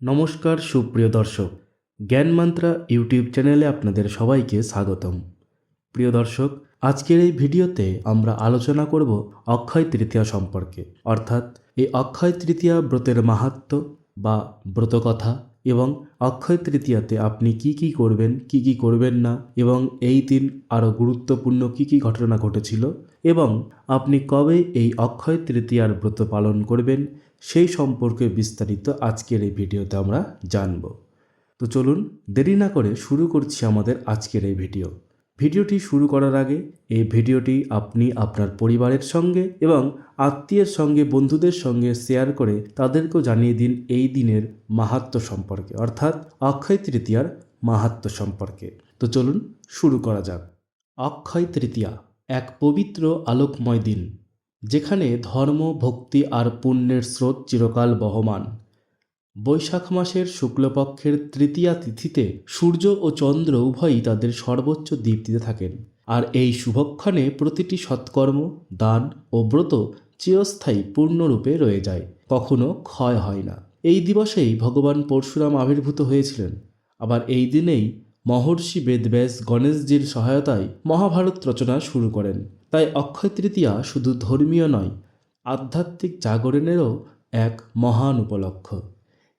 নমস্কার, সুপ্রিয় দর্শক। জ্ঞান মান্ত্রা ইউটিউব চ্যানেলে আপনাদের সবাইকে স্বাগতম। প্রিয় দর্শক, আজকের এই ভিডিওতে আমরা আলোচনা করব অক্ষয় তৃতীয়া সম্পর্কে। অর্থাৎ এই অক্ষয় তৃতীয়া ব্রতের মাহাত্ম্য বা ব্রতকথা এবং অক্ষয় তৃতীয়াতে আপনি কি কি করবেন, কি কি করবেন না এবং এই দিন আরও গুরুত্বপূর্ণ কি কি ঘটনা ঘটেছিল এবং আপনি কবে এই অক্ষয় তৃতীয়ার ব্রত পালন করবেন সেই সম্পর্কে বিস্তারিত আজকের এই ভিডিওতে আমরা জানব। তো চলুন দেরি না করে শুরু করছি আমাদের আজকের এই ভিডিও। ভিডিওটি শুরু করার আগে এই ভিডিওটি আপনি আপনার পরিবারের সঙ্গে এবং আত্মীয়ের সঙ্গে, বন্ধুদের সঙ্গে শেয়ার করে তাদেরকেও জানিয়ে দিন এই দিনের মাহাত্ম্য সম্পর্কে, অর্থাৎ অক্ষয় তৃতীয়ার মাহাত্ম সম্পর্কে। তো চলুন শুরু করা যাক। অক্ষয় তৃতীয়া, এক পবিত্র আলোকময় দিন। যেখানে ধর্ম, ভক্তি আর পুণ্যের স্রোত চিরকাল বহমান। বৈশাখ মাসের শুক্লপক্ষের তৃতীয়া তিথিতে সূর্য ও চন্দ্র উভয়ই তাদের সর্বোচ্চ দীপ্তিতে থাকেন। আর এই শুভক্ষণে প্রতিটি সৎকর্ম, দান ও ব্রত চিরস্থায়ী, পূর্ণরূপে রয়ে যায়। কখনো ক্ষয় হয় না। এই দিবসেই ভগবান পরশুরাম আবির্ভূত হয়েছিলেন। আবার এই দিনেই মহর্ষি বেদব্যাস গণেশজির সহায়তায় মহাভারত রচনা শুরু করেন। তাই অক্ষয় তৃতীয়া শুধু ধর্মীয় নয়, আধ্যাত্মিক জাগরণেরও এক মহান উপলক্ষ।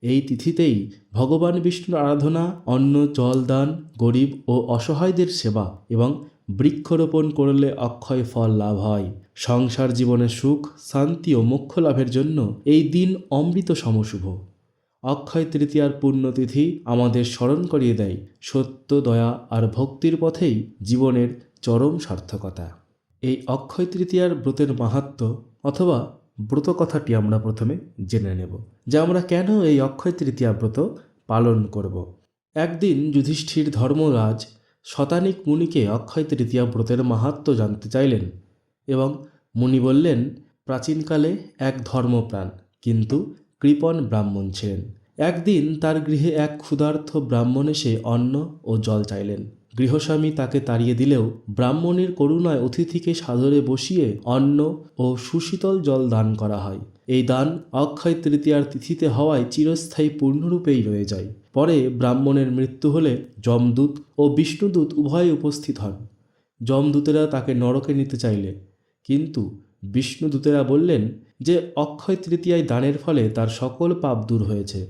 এই তিথিতেই ভগবান বিষ্ণুর আরাধনা, অন্ন, জল, দান, গরিব ও অসহায়দের সেবা এবং বৃক্ষরোপণ করলে অক্ষয় ফল লাভ হয়। সংসার জীবনে সুখ, শান্তি ও মোক্ষ লাভের জন্য এই দিন অমৃত সমশুভ। অক্ষয় তৃতীয়ার পুণ্যতিথি আমাদের স্মরণ করিয়ে দেয় সত্য, দয়া আর ভক্তির পথেই জীবনের চরম সার্থকতা। এই অক্ষয় তৃতীয়ার ব্রতের মাহাত্ম্য অথবা ব্রত কথাটি আমরা প্রথমে জেনে নেব যে আমরা কেন এই অক্ষয় তৃতীয়া ব্রত পালন করব। একদিন যুধিষ্ঠির ধর্মরাজ শতানিক মুনিকে অক্ষয় তৃতীয়া ব্রতের মাহাত্ম্য জানতে চাইলেন এবং মুনি বললেন, প্রাচীনকালে এক ধর্মপ্রাণ, কিন্তু কৃপণ ব্রাহ্মণ ছিলেন। একদিন তার গৃহে এক ক্ষুধার্থ ব্রাহ্মণ এসে অন্ন ও জল চাইলেন। গৃহস্বামী তাকে তাড়িয়ে দিলেও ব্রাহ্মণের করুণায় অতিথিকে সাদরে বসিয়ে অন্ন ও সুশীতল জল দান করা হয়। এই দান অক্ষয় তৃতীয়ার তিথিতে হওয়ায় চিরস্থায়ী পূর্ণরূপেই রয়ে যায়। পরে ব্রাহ্মণের মৃত্যু হলে যমদূত ও বিষ্ণুদূত উভয় উপস্থিত হন। যমদূতেরা তাকে নরকে নিতে চাইলে। কিন্তু বিষ্ণুদূতেরা বললেন যে, অক্ষয় তৃতীয়ায় দানের ফলে তার সকল পাপ দূর হয়েছে।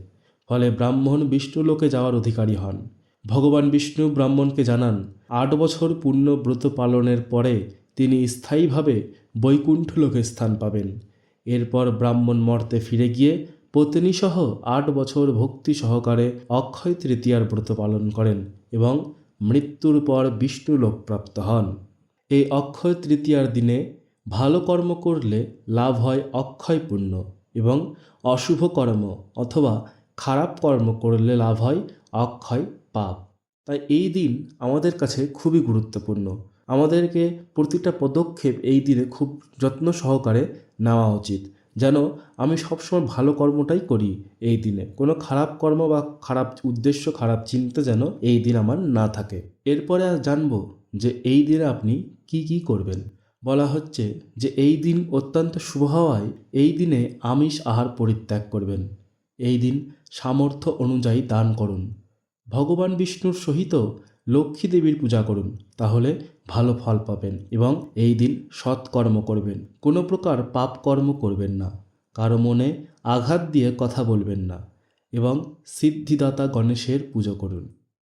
ফলে ব্রাহ্মণ বিষ্ণুলোকে যাওয়ার অধিকারী হন। ভগবান বিষ্ণু ব্রাহ্মণকে জানান, আট বছর পূর্ণ ব্রত পালনের পরে তিনি স্থায়ীভাবে বৈকুণ্ঠ লোকে স্থান পাবেন। এরপর ব্রাহ্মণ মর্তে ফিরে গিয়ে পত্নীসহ আট বছর ভক্তি সহকারে অক্ষয় তৃতীয়ার ব্রত পালন করেন এবং মৃত্যুর পর বিষ্ণু লোকপ্রাপ্ত হন। এই অক্ষয় তৃতীয়ার দিনে ভালো কর্ম করলে লাভ হয় অক্ষয় পুণ্য এবং অশুভ কর্ম অথবা খারাপ কর্ম করলে লাভ হয় অক্ষয় পাপ। তাই এই দিন আমাদের কাছে খুবই গুরুত্বপূর্ণ। আমাদেরকে প্রতিটা পদক্ষেপ এই দিনে খুব যত্ন সহকারে নেওয়া উচিত। যেন আমি সবসময় ভালো কর্মটাই করি এই দিনে। কোনো খারাপ কর্ম বা খারাপ উদ্দেশ্য, খারাপ চিন্তা যেন এই দিন আমার না থাকে। এরপরে আর জানব যে এই দিনে আপনি কি কি করবেন। বলা হচ্ছে যে এই দিন অত্যন্ত শুভ হওয়ায় এই দিনে আমিষ আহার পরিত্যাগ করবেন। এই দিন সামর্থ্য অনুযায়ী দান করুন। ভগবান বিষ্ণুর সহিত লক্ষ্মী দেবীর পূজা করুন, তাহলে ভালো ফল পাবেন এবং এই দিন সৎকর্ম করবেন। কোনো প্রকার পাপ কর্ম করবেন না। কারও মনে আঘাত দিয়ে কথা বলবেন না এবং সিদ্ধিদাতা গণেশের পুজো করুন।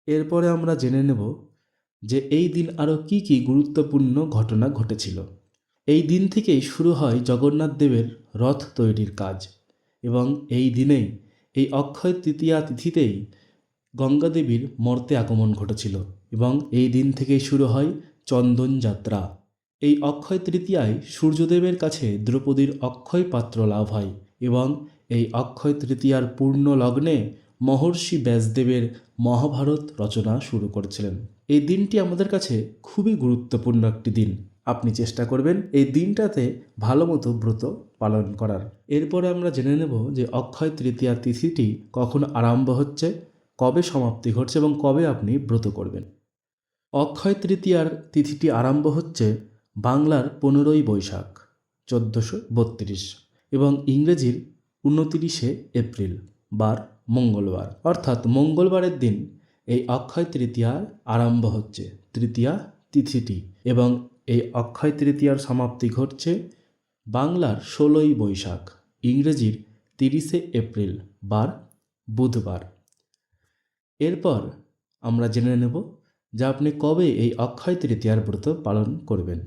এরপরে আমরা জেনে নেব যে এই দিন আরও কি কি গুরুত্বপূর্ণ ঘটনা ঘটেছিল। এই দিন থেকেই শুরু হয় জগন্নাথ দেবের রথ তৈরির কাজ। এবং এই দিনেই, এই অক্ষয় তৃতীয়া তিথিতেই গঙ্গা দেবীর মর্তে আগমন ঘটেছিল এবং এই দিন থেকেই শুরু হয় চন্দন যাত্রা। এই অক্ষয় তৃতীয়ায় সূর্যদেবের কাছে দ্রৌপদীর অক্ষয় পাত্র লাভ হয় এবং এই অক্ষয় তৃতীয়ার পূর্ণ লগ্নে মহর্ষি ব্যাসদেবের মহাভারত রচনা শুরু করেছিলেন। এই দিনটি আমাদের কাছে খুবই গুরুত্বপূর্ণ একটি দিন। আপনি চেষ্টা করবেন এই দিনটাতে ভালো মতো ব্রত পালন করার। এরপরে আমরা জেনে নেব যে অক্ষয় তৃতীয়া তিথিটি কখন আরম্ভ হচ্ছে, কবে সমাপ্তি ঘটছে এবং কবে আপনি ব্রত করবেন। অক্ষয় তৃতীয়ার তিথিটি আরম্ভ হচ্ছে বাংলার পনেরোই বৈশাখ, চোদ্দোশো বত্রিশ এবং ইংরেজির উনতিরিশে এপ্রিল, বার মঙ্গলবার। অর্থাৎ মঙ্গলবারের দিন এই অক্ষয় তৃতীয়ার আরম্ভ হচ্ছে, তৃতীয়া তিথিটি এবং এই অক্ষয় তৃতীয়ার সমাপ্তি ঘটছে বাংলার ষোলোই বৈশাখ, ইংরেজির তিরিশে এপ্রিল, বার বুধবার। এরপর আমরা জেনে নেব যে আপনি কবে এই অক্ষয় তৃতীয়ার ব্রত পালন করবেন।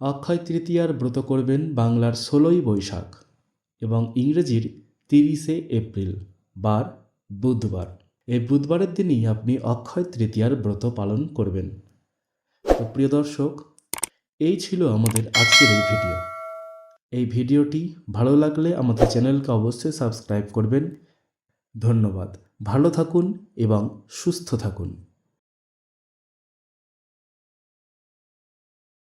অক্ষয় তৃতীয়ার ব্রত করবেন বাংলার ষোলোই বৈশাখ এবং ইংরেজির তিরিশে এপ্রিল, বার বুধবার। এই বুধবারের দিনই আপনি অক্ষয় তৃতীয়ার ব্রত পালন করবেন। প্রিয় দর্শক, এই ছিল আমাদের আজকের এই ভিডিও। এই ভিডিওটি ভালো লাগলে আমাদের চ্যানেলকে অবশ্যই সাবস্ক্রাইব করবেন। ধন্যবাদ। ভালো থাকুন এবং সুস্থ থাকুন।